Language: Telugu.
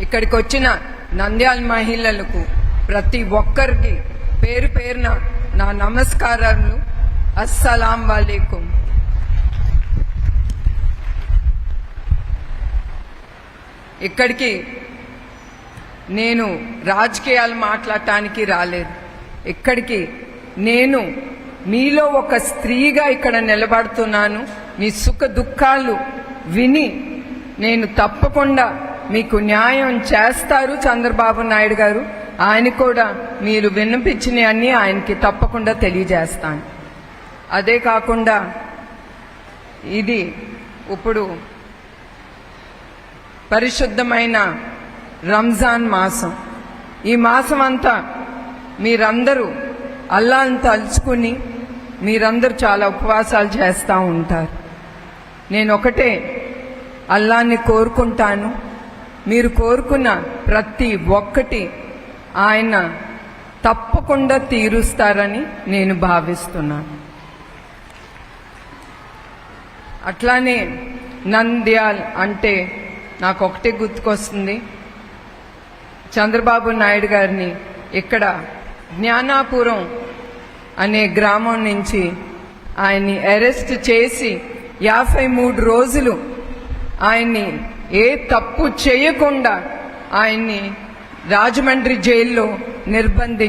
ఇక్కడికి వచ్చిన నంద్యాల మహిళలకు ప్రతి ఒక్కరికి పేరు పేరున నా నమస్కారాలు. అస్సలాం వాలేకుం. ఇక్కడికి నేను రాజకీయాలు మాట్లాడటానికి రాలేదు. ఇక్కడికి నేను మీలో ఒక స్త్రీగా ఇక్కడ నిలబడుతున్నాను. మీ సుఖ దుఃఖాలు విని నేను తప్పకుండా మీకు న్యాయం చేస్తారు చంద్రబాబు నాయుడు గారు. ఆయన కూడా మీరు వినిపించినవన్నీ ఆయనకి తప్పకుండా తెలియజేస్తాను. అదే కాకుండా ఇది ఇప్పుడు పరిశుద్ధమైన రంజాన్ మాసం. ఈ మాసం అంతా మీరందరూ అల్లాను తలుచుకుని మీరందరూ చాలా ఉపవాసాలు చేస్తూ ఉంటారు. నేను ఒకటే అల్లాన్ని కోరుకుంటాను. మీరు కోరుకున్న ప్రతి ఒక్కటి ఆయన తప్పకుండా తీరుస్తారని నేను భావిస్తున్నాను. అట్లానే నంద్యాల్ అంటే నాకు ఒకటే గుర్తుకొస్తుంది. చంద్రబాబు నాయుడు గారిని ఇక్కడ జ్ఞానాపురం అనే గ్రామం నుంచి ఆయన్ని అరెస్ట్ చేసి యాభై మూడు రోజులు ఆయన్ని ఏ తప్పు చేయకుండా ఆయన్ని రాజమండ్రి జైల్లో నిర్బంధించారు.